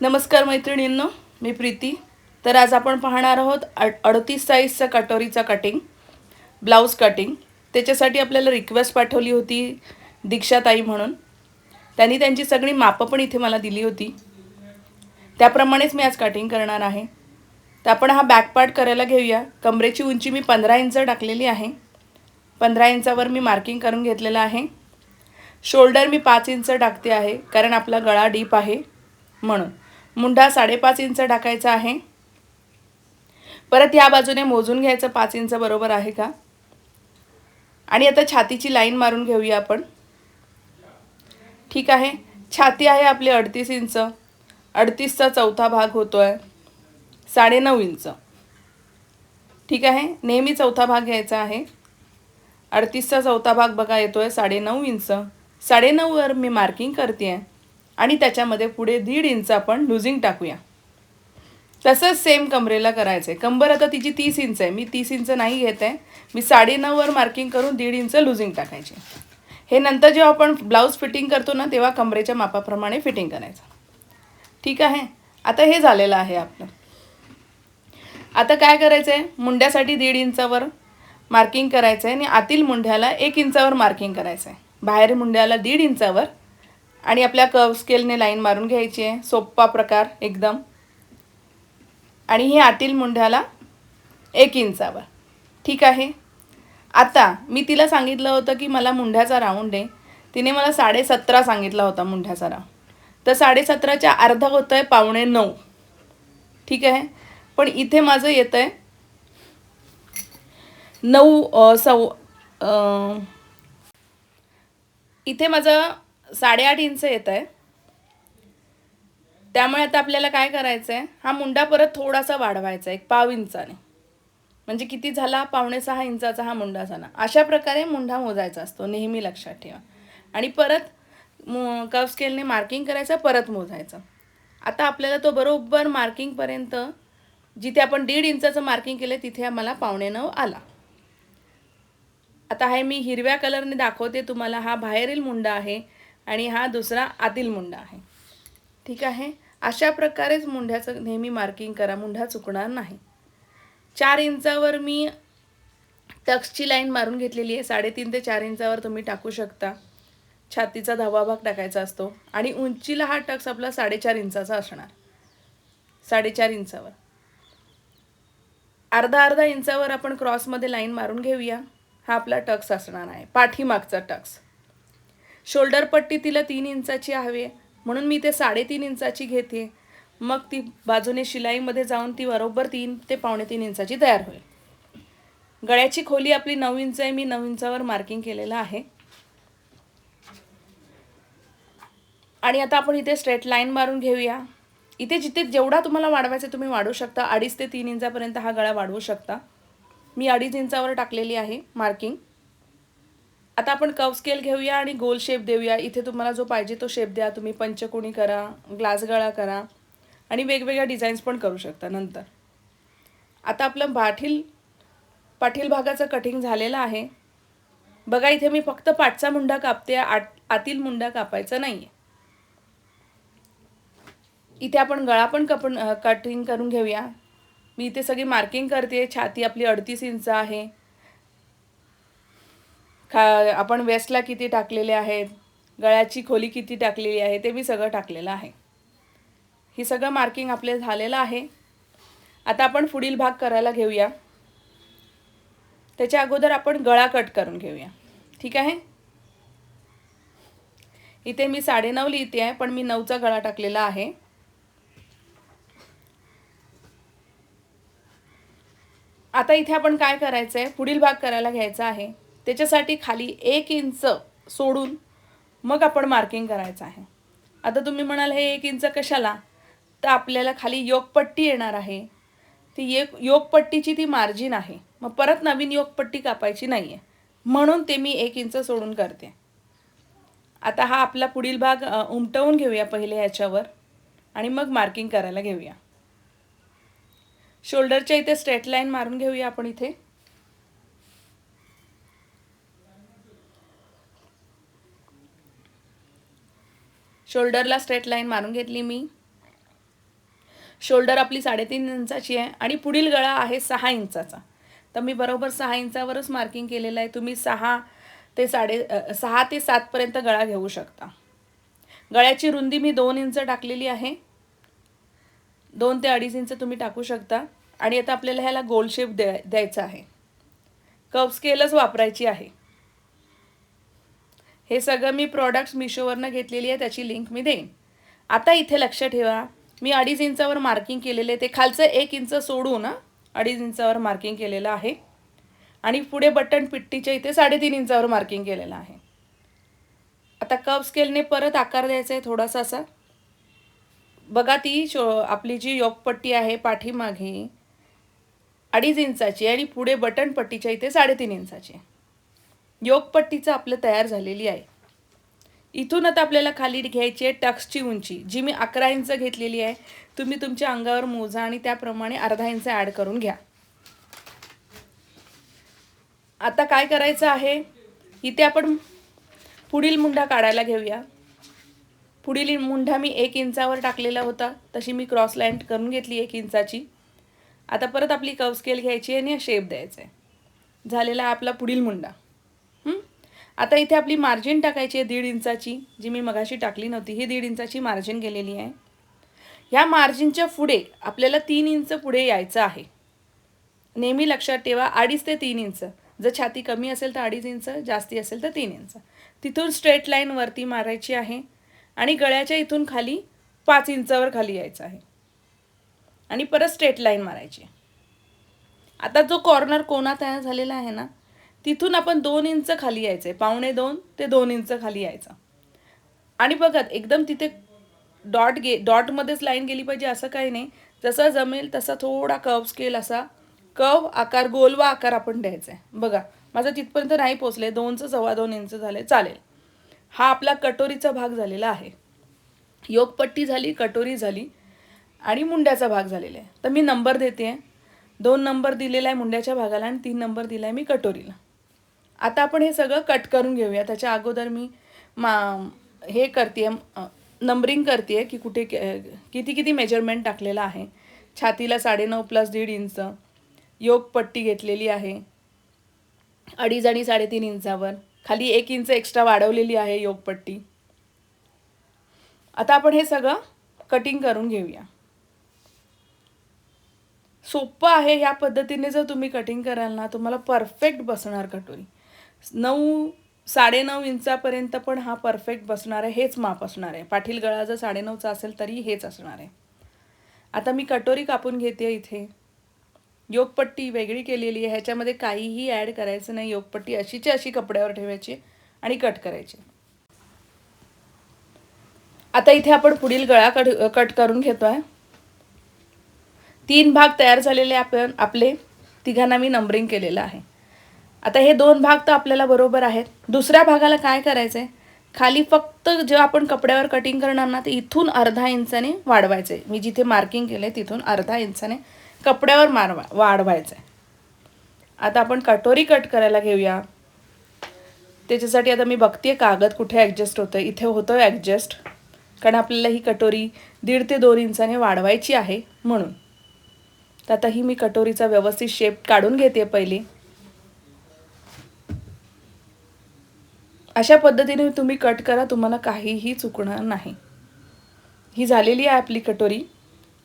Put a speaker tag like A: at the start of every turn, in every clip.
A: नमस्कार मैत्रिणींनो मी प्रीती. तर आज आपण पाहणार आहोत अड अडतीस साईजचा कटोरीचा कटिंग ब्लाऊज कटिंग त्याच्यासाठी आपल्याला रिक्वेस्ट पाठवली होती दीक्षाताई म्हणून. त्यांनी त्यांची सगळी मापं पण इथे मला दिली होती. त्याप्रमाणेच मी आज कटिंग करणार आहे. तर आपण हा बॅक पार्ट करायला घेऊया. कमरेची उंची मी पंधरा इंच टाकलेली आहे. पंधरा इंचावर मी मार्किंग करून घेतलेलं आहे. शोल्डर मी पाच इंच टाकते आहे कारण आपला गळा डीप आहे म्हणून. मुंडा साडेपाच इंच टाकायचा आहे. परत या बाजूने मोजून घ्यायचं पाच इंच बरोबर आहे का? आणि आता छातीची लाईन मारून घेऊया आपण. ठीक आहे? छाती आहे आपली अडतीस इंच. अडतीसचा चौथा भाग होतो आहे साडेनऊ इंच. ठीक आहे? नेहमी चौथा भाग घ्यायचा आहे. अडतीसचा चौथा भाग बघा येतो आहे साडेनऊ इंच. साडेनऊवर मी मार्किंग करते आहे आणि त्याच्यामध्ये पुढे दीड इंच आपण लुझिंग टाकूया. तसंच सेम कमरेला करायचं आहे कंबर आता तिची तीस इंच आहे. मी तीस इंच नाही घेत आहे. मी साडेनऊवर मार्किंग करून दीड इंच लुझिंग टाकायची. हे नंतर जेव्हा आपण ब्लाऊज फिटिंग करतो ना तेव्हा कमरेच्या मापाप्रमाणे फिटिंग करायचं. ठीक आहे? आता हे झालेलं आहे आपलं. आता काय करायचं आहे मुंड्यासाठी दीड इंचावर मार्किंग करायचं आहे आणि आतील मुंड्याला एक इंचावर मार्किंग करायचं आहे बाहेर मुंड्याला दीड इंचावर आणि आपल्या कर्व स्केलने लाईन मारून घ्यायची आहे. सोप्पा प्रकार एकदम. आणि हे आतील मुंढ्याला एक इंचावर. ठीक आहे? आता मी तिला सांगितलं होतं की मला मुंढ्याचा राऊंड आहे तिने मला साडेसतरा सांगितला होता मुंढ्याचा राऊंड तर साडेसतराच्या अर्धा होतं आहे पावणे नऊ. ठीक आहे? पण इथे माझं येतं आहे नऊ सव इथे माझं साडेआठ इंच येत आहे त्यामुळे आता आपल्याला काय करायचं आहे हा मुंडा परत थोडासा वाढवायचा एक पाव इंचाने. म्हणजे किती झाला? पावणे सहा इंचाचा हा मुंडा झाला. अशा प्रकारे मुंडा मोजायचा असतो नेहमी लक्षात ठेवा. आणि परत कफ स्केलने मार्किंग करायचं परत मोजायचं. आता आपल्याला तो बरोबर मार्किंगपर्यंत जिथे आपण दीड इंचाचं मार्किंग केलं तिथे आम्हाला पावणे नऊ आला. आता हे मी हिरव्या कलरने दाखवते तुम्हाला हा बाहेरील मुंडा आहे. आणि हा दुसरा आतील मुंडा आहे. ठीक आहे? अशा प्रकारेच मुंढ्याचं नेहमी मार्किंग करा. मुंढा चुकणार नाही. चार इंचावर मी टक्सची लाईन मारून घेतलेली आहे. साडेतीन ते चार इंचावर तुम्ही टाकू शकता. छातीचा धावा भाग टाकायचा असतो. आणि उंचीला हा टक्स आपला साडेचार इंचाचा असणार. साडेचार इंचावर. अर्धा अर्धा इंचावर आपण क्रॉसमध्ये लाईन मारून घेऊया. हा आपला टक्स असणार आहे. पाठीमागचा टक्स. शोल्डर पट्टी तिला तीन इंचाची हवी आहे. म्हणून मी ते साडेतीन इंचाची घेते. मग ती बाजूने शिलाईमध्ये जाऊन ती बरोबर तीन ते पावणे तीन इंचाची तयार होईल. गळ्याची खोली आपली नऊ इंच आहे. मी नऊ इंचावर मार्किंग केलेलं आहे. आणि आता आपण इथे स्ट्रेट लाईन मारून घेऊया. इथे जिथे जेवढा तुम्हाला वाढवायचा तुम्ही वाढवू शकता. अडीच ते तीन इंचापर्यंत हा गळा वाढवू शकता. मी अडीच इंचावर टाकलेली आहे मार्किंग आता आपण कव स्केल घेऊया आणि गोल शेप देऊया. इथे तुम्हाला जो पाहिजे तो शेप द्या. तुम्ही पंचकोणी करा ग्लास गळा करा आणि वेगवेगळ्या डिझाईन्स पण करू शकता नंतर. आता आपलं पाठील पाठील भागाचं कटिंग झालेलं आहे. बघा इथे मी फक्त पाठचा मुंडा कापते आत आतील मुंडा कापायचा नाही आहे इथे आपण गळा पण कपण कटिंग करून घेऊया. मी इथे सगळी मार्किंग करते. छाती आपली अडतीस इंच आहे. खा आपण वेस्टला किती टाकलेले आहेत गळ्याची खोली किती टाकलेली आहे ते मी सगळं टाकलेलं आहे. हे सगळं मार्किंग आपले झालेलं आहे. आता आपण पुढील भाग करायला घेऊया. त्याच्या अगोदर आपण गळा कट करून घेऊया. ठीक आहे? इथे मी साडेनऊ लिहिते आहे पण मी नऊचा गळा टाकलेला आहे. आता इथे आपण काय करायचं आहे पुढील भाग करायला घ्यायचा आहे. त्याच्यासाठी खाली एक इंच सोडून मग आपण मार्किंग करायचं आहे. आता तुम्ही म्हणाल हे एक इंच कशाला? तर आपल्याला खाली योगपट्टी येणार आहे. ती एक योगपट्टीची ती मार्जिन आहे. मग परत नवीन योगपट्टी कापायची नाही आहे म्हणून ते मी एक इंच सोडून करते. आता हा आपला पुढील भाग उमटवून घेऊया पहिले याच्यावर आणि मग मार्किंग करायला घेऊया. शोल्डरच्या इथे स्ट्रेट लाईन मारून घेऊया आपण इथे. शोल्डरला स्ट्रेट लाईन मारून घेतली मी. शोल्डर आपली साडेतीन इंचाची आहे आणि पुढील गळा आहे सहा इंचाचा. तर मी बरोबर सहा इंचावरच मार्किंग केलेलं आहे. तुम्ही सहा ते साडे सहा ते सातपर्यंत गळा घेऊ शकता. गळ्याची रुंदी मी दोन इंच टाकलेली आहे. दोन ते अडीच इंच तुम्ही टाकू शकता. आणि आता आपल्याला ह्याला गोल शेप द्या द्यायचा आहे. कप स्केलच वापरायची आहे. हे सगळं मी प्रॉडक्ट्स मिशोवरनं घेतलेली आहे त्याची लिंक मी देईन. आता इथे लक्ष ठेवा. मी अडीच इंचावर मार्किंग केलेले आहे. ते खालचं एक इंच सोडून ना अडीच इंचावर मार्किंग केलेलं आहे. आणि पुढे बटन पिट्टीच्या इथे साडेतीन इंचावर मार्किंग केलेलं आहे. आता कप स्केलने परत आकार द्यायचा आहे थोडासा असा. बघा ती शो आपली जी योगपट्टी आहे पाठीमागे अडीच इंचाची आणि पुढे बटन पट्टीच्या इथे साडेतीन इंचाची. योगपट्टीचं आपलं तयार झालेली आहे. इथून आता आपल्याला खाली घ्यायची आहे टक्सची उंची जी मी अकरा इंच घेतलेली आहे. तुम्ही तुमच्या अंगावर मोजा आणि त्याप्रमाणे अर्धा इंच ॲड करून घ्या. आता काय करायचं आहे? इथे आपण पुढील मुंढा काढायला घेऊया. पुढील मुंढा मी एक इंचावर टाकलेला होता. तशी मी क्रॉस लाईन करून घेतली एक इंचाची. आता परत आपली कव स्केल घ्यायची आहे आणि शेप द्यायचा आहे. झालेला आपला पुढील मुंडा. आता इथे आपली मार्जिन टाकायची आहे दीड इंचाची जी मी मगाशी टाकली नव्हती ही दीड इंचाची मार्जिन गेलेली आहे. ह्या मार्जिनच्या पुढे आपल्याला तीन इंच पुढे यायचं आहे. नेहमी लक्षात ठेवा अडीच ते तीन इंच. जर छाती कमी असेल तर अडीच इंच जास्ती असेल तर तीन इंच. तिथून स्ट्रेट लाईन वरती मारायची आहे आणि गळ्याच्या इथून खाली पाच इंचावर खाली यायचं आहे. आणि परत स्ट्रेट लाईन मारायची आता जो कॉर्नर कोणा तयार झालेला आहे ना तिथून आपण दोन इंच खाली यायचं. आहे पावणे दोन ते दोन इंच खाली यायचं. आणि बघत एकदम तिथे डॉट गे डॉटमध्येच लाईन गेली पाहिजे असं काही नाही. जसं जमेल तसा थोडा कव स्केल असा कव आकार गोलवा आकार आपण द्यायचा आहे. बघा माझं तिथपर्यंत नाही पोचले दोनचं सव्वा दोन इंच झाले. चालेल. हा आपला कटोरीचा भाग झालेला आहे. योगपट्टी झाली कटोरी झाली आणि मुंड्याचा भाग झालेला आहे. तर मी नंबर देते. दोन नंबर दिलेला आहे मुंड्याच्या भागाला आणि तीन नंबर दिला आहे मी कटोरीला. आता आपण हे सगळं कट करून घेऊया. त्याच्या अगोदर मी मा हे करते नंबरिंग करते की कुठे किती किती मेजरमेंट टाकलेलं आहे. छातीला साडेनऊ प्लस दीड इंच योगपट्टी घेतलेली आहे. अडीच आणि साडेतीन इंचावर. खाली एक इंच एक्स्ट्रा वाढवलेली आहे योगपट्टी आता आपण हे सगळं कटिंग करून घेऊया. सोपं आहे ह्या पद्धतीने जर तुम्ही कटिंग कराल ना तुम्हाला परफेक्ट बसणार कटोरी. नऊ साडेनऊ इंचापर्यंत पण हा परफेक्ट बसणार आहे हेच माप असणार आहे. पाठील गळा जर साडेनऊचा असेल तरी हेच असणार आहे. आता मी कटोरी कापून घेते इथे. योगपट्टी वेगळी केलेली आहे ह्याच्यामध्ये काहीही ॲड करायचं नाही योगपट्टी अशीची अशी कपड्यावर ठेवायची आणि कट करायची. आता इथे आपण पुढील गळा कट कट करून घेतो आहे तीन भाग तयार झालेले आपण आपले तिघांना मी नंबरिंग केलेलं आहे. आता हे दोन भाग तर आपल्याला बरोबर आहेत. दुसऱ्या भागाला काय करायचं आहे खाली फक्त जेव्हा आपण कपड्यावर कटिंग करणार ना ते इथून अर्धा इंचाने वाढवायचं आहे मी जिथे मार्किंग केलं आहे तिथून अर्धा इंचाने कपड्यावर मारवा वाढवायचं आहे आता आपण कटोरी कट करायला घेऊया. त्याच्यासाठी आता मी बघते कागद कुठे ॲडजस्ट होतं इथे होतं ॲडजस्ट कारण आपल्याला ही कटोरी दीड ते दोन इंचाने वाढवायची आहे म्हणून. तर आता ही मी कटोरीचा व्यवस्थित शेप काढून घेते पहिली. अशा पद्धतीने तुम्ही कट करा तुम्हाला काहीही चुकणार नाही. ही झालेली आहे आपली कटोरी.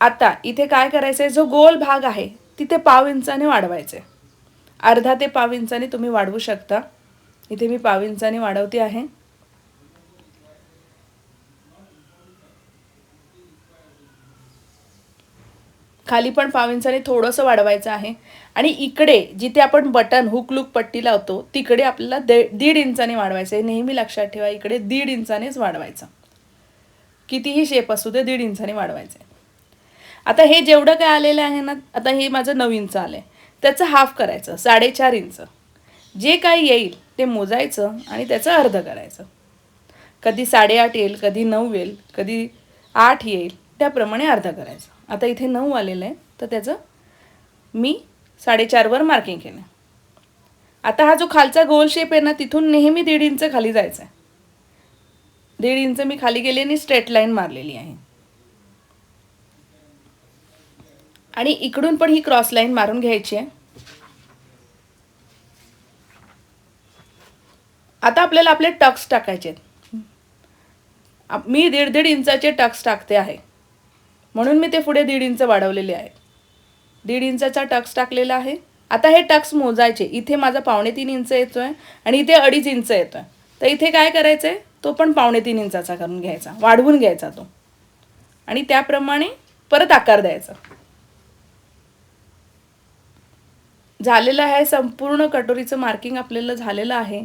A: आता इथे काय करायचं आहे जो गोल भाग आहे तिथे पाव इंचाने वाढवायचे. अर्धा ते पाव इंचाने तुम्ही वाढवू शकता. इथे मी पाव इंचाने वाढवते आहे. खाली पण पाविंचाने थोडंसं वाढवायचं आहे. आणि इकडे जिथे आपण बटन हुक लूक पट्टी लावतो तिकडे आपल्याला दे दीड इंचाने वाढवायचं आहे. नेहमी लक्षात ठेवा इकडे दीड इंचानेच वाढवायचं. कितीही शेप असू दे दीड इंचाने वाढवायचं आहे. आता हे जेवढं काय आलेलं आहे ना आता हे माझं नऊ इंच आलं आहे त्याचं हाफ करायचं साडेचार इंच. जे काही येईल ते मोजायचं आणि त्याचं अर्ध करायचं. कधी साडेआठ येईल कधी नऊ येईल कधी आठ येईल त्याप्रमाणे अर्ध करायचं. आता इथे नऊ आलेलं आहे तर त्याचं मी साडेचारवर मार्किंग केलं. आता हा जो खालचा गोल शेप आहे ना तिथून नेहमी दीड इंच खाली जायचं आहे. दीड इंच मी खाली गेली आणि स्ट्रेट लाईन मारलेली आहे. आणि इकडून पण ही क्रॉस लाईन मारून घ्यायची आहे. आता आपल्याला आपले टक्स टाकायचे आहेत. मी दीड दीड इंचाचे टक्स टाकते आहे. म्हणून मी ते पुढे दीड इंच वाढवलेले आहे. दीड इंचाचा टक्स टाकलेला आहे. आता हे टक्स मोजायचे. इथे माझा पावणे तीन इंच येतो आहे आणि इथे अडीच इंच येतो आहे तर इथे काय करायचं आहे तो पण पावणे तीन इंचाचा करून घ्यायचा. वाढवून घ्यायचा तो. आणि त्याप्रमाणे परत आकार द्यायचा. झालेलं आहे संपूर्ण कटोरीचं मार्किंग आपल्याला झालेलं आहे.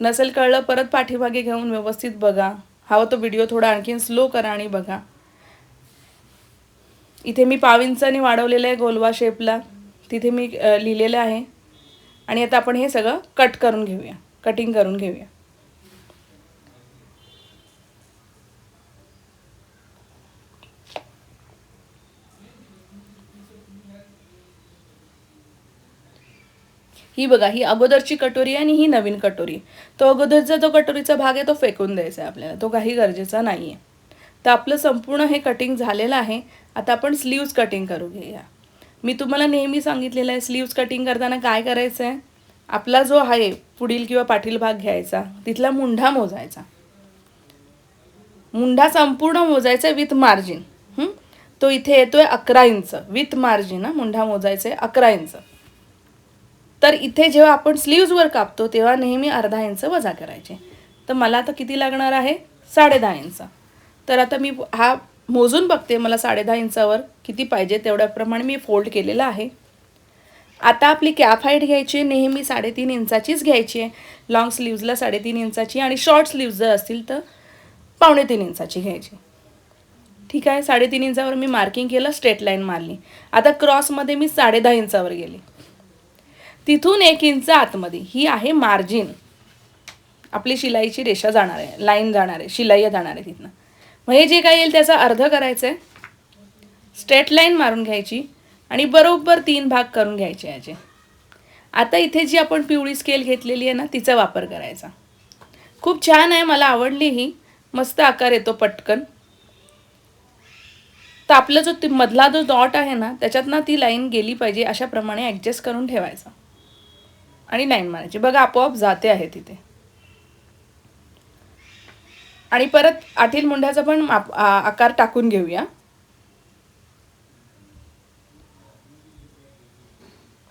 A: नसेल कळलं परत पाठीमागे घेऊन व्यवस्थित बघा. हवा तो व्हिडिओ थोडा आणखीन स्लो करा आणि बघा. इथे मी पाविंचाने वाढवलेलं आहे गोलवा शेपला तिथे मी लिहिलेलं आहे. आणि आता आपण हे सगळं कट करून घेऊया. कटिंग करून घेऊया. ही बघा ही अगोदरची कटोरी आहे आणि ही नवीन कटोरी. तो अगोदरचा जो कटोरीचा भाग आहे तो फेकून द्यायचा आहे आपल्याला. तो काही गरजेचा नाही आहे तर आपलं संपूर्ण हे कटिंग झालेलं आहे. आता आपण स्लीव्ज कटिंग करू घेऊया. मी तुम्हाला नेहमी सांगितलेलं आहे स्लीव्ज कटिंग करताना काय करायचं आहे आपला जो आहे पुढील किंवा पाठील भाग घ्यायचा तिथला मुंढा मोजायचा. मुंढा संपूर्ण मोजायचा विथ मार्जिन तो इथे येतोय अकरा इंच. विथ मार्जिन हा? मुंढा मोजायचा आहे अकरा इंच. तर इथे जेव्हा आपण स्लीव्जवर कापतो तेव्हा नेहमी अर्धा इंच वजा करायचे. तर मला आता किती लागणार आहे? साडे दहा इंच. तर आता मी हा मोजून बघते मला साडेदहा इंचावर किती पाहिजे तेवढ्याप्रमाणे मी फोल्ड केलेला आहे. आता आपली कॅप हाईट घ्यायची आहे, नेहमी साडेतीन इंचाचीच घ्यायची आहे. लॉंग स्लीव्जला साडेतीन इंचाची आणि शॉर्ट स्लीव्ज जर असतील तर पावणे तीन इंचाची घ्यायची. ठीक आहे साडेतीन इंचावर मी मार्किंग केलं स्ट्रेट लाईन मारली. आता क्रॉसमध्ये मी साडेदहा इंचावर गेली. तिथून एक इंच आतमध्ये ही आहे मार्जिन आपली शिलाईची रेषा जाणार आहे लाईन जाणार आहे शिलाई जाणार आहे तिथनं. मग हे जे काही येईल त्याचा अर्ध करायचं आहे स्ट्रेट लाईन मारून घ्यायची आणि बरोबर तीन भाग करून घ्यायचे याचे. आता इथे जी आपण पिवळी स्केल घेतलेली आहे ना तिचा वापर करायचा. खूप छान आहे मला आवडली ही. मस्त आकार येतो पटकन. तर आपला जो ती- मधला जो डॉट आहे ना त्याच्यात ना ती लाईन गेली पाहिजे अशाप्रमाणे ॲडजस्ट करून ठेवायचा. आणि लाईन मारायची. बघा आपोआप जाते आहे तिथे. आणि परत आतील मुंड्याचा पण माप- आकार टाकून घेऊया.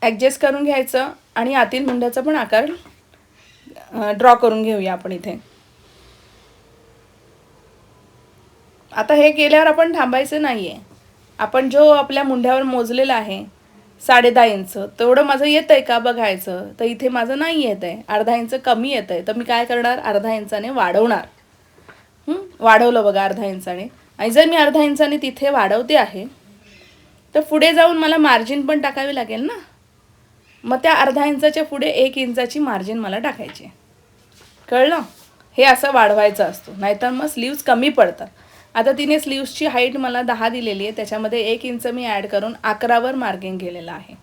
A: ॲडजस्ट करून घ्यायचं आणि आतील मुंड्याचा पण आकार ड्रॉ करून घेऊया आपण इथे. आता हे केल्यावर आपण थांबायचं नाही आहे आपण जो आपल्या मुंड्यावर मोजलेला आहे साडे दहा इंच तेवढं माझं येतं आहे का बघायचं? तर इथे माझं नाही येत आहे अर्धा इंच कमी येत आहे तर मी काय करणार? अर्धा इंचाने वाढवणार. वाढवलं बघा अर्धा इंचाने. आणि जर मी अर्धा इंचाने तिथे वाढवते आहे तर पुढे जाऊन मला मार्जिन पण टाकावी लागेल ना? मग त्या अर्धा इंचाच्या पुढे एक इंचाची मार्जिन मला टाकायची आहे. कळलं? हे असं वाढवायचं असतो. नाहीतर मग स्लीव्ज कमी पडतात. आता तिने स्लीव्सची हाईट मला दहा दिलेली आहे. त्याच्यामध्ये एक इंच मी ॲड करून अकरावर मार्किंग केलेलं आहे.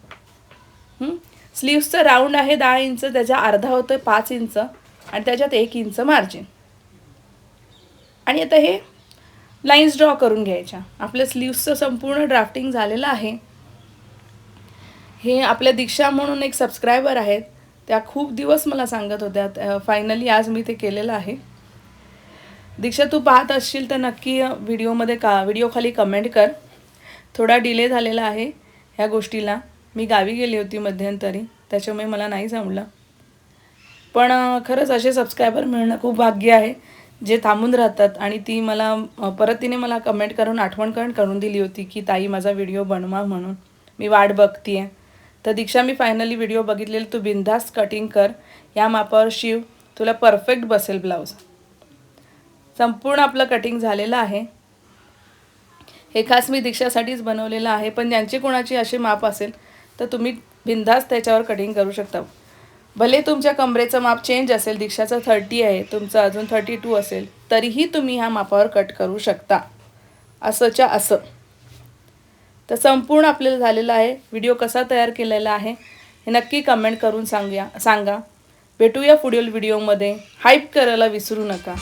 A: स्लीव्सचं राऊंड आहे दहा इंच त्याच्या अर्धा होतं पाच इंच आणि त्याच्यात एक इंच मार्जिन आणि आता हे लाईन्स ड्रॉ करून घ्यायच्या. आपल्या स्लीव्सचं संपूर्ण ड्राफ्टिंग झालेलं आहे. हे आपल्या दीक्षा म्हणून एक सबस्क्रायबर आहेत. त्या खूप दिवस मला सांगत होत्या फायनली आज मी ते केलेलं आहे. दीक्षा तू पाहत असशील तर नक्की व्हिडिओमध्ये का व्हिडिओखाली कमेंट कर. थोडा डिले झालेला आहे ह्या गोष्टीला. मी गावी गेली होती मध्यंतरी त्याच्यामुळे मला नाही जमलं. पण खरंच असे सबस्क्रायबर मिळणं खूप भाग्य आहे. जे थांबून राहतात आणि ती मला परत तिने मला कमेंट करून आठवण करून करून दिली होती की ताई माझा व्हिडिओ बनवा म्हणून. मी वाट बघतीये. तर दीक्षा मी फायनली व्हिडिओ बघितलेला. तू बिंदास कटिंग कर. या मापावर शिव. तुला परफेक्ट बसेल ब्लाऊज संपूर्ण आपलं कटिंग झालेलं आहे. हे खास मी दीक्षासाठीच बनवलेलं आहे. पण ज्यांची कोणाची असे माप असेल तर तुम्ही बिंदास त्याच्यावर कटिंग करू शकता. भले तुमच्या कमरेचं माप चेंज असेल दीक्षाचं थर्टी आहे तुमचं अजून थर्टी टू असेल तरीही तुम्ही ह्या मापावर कट करू शकता. असंच्या असं. तर संपूर्ण आपल्याला झालेलं आहे. व्हिडिओ कसा तयार केलेला आहे हे नक्की कमेंट करून सांगूया सांगा. भेटूया पुढील व्हिडिओमध्ये हाईप करायला विसरू नका.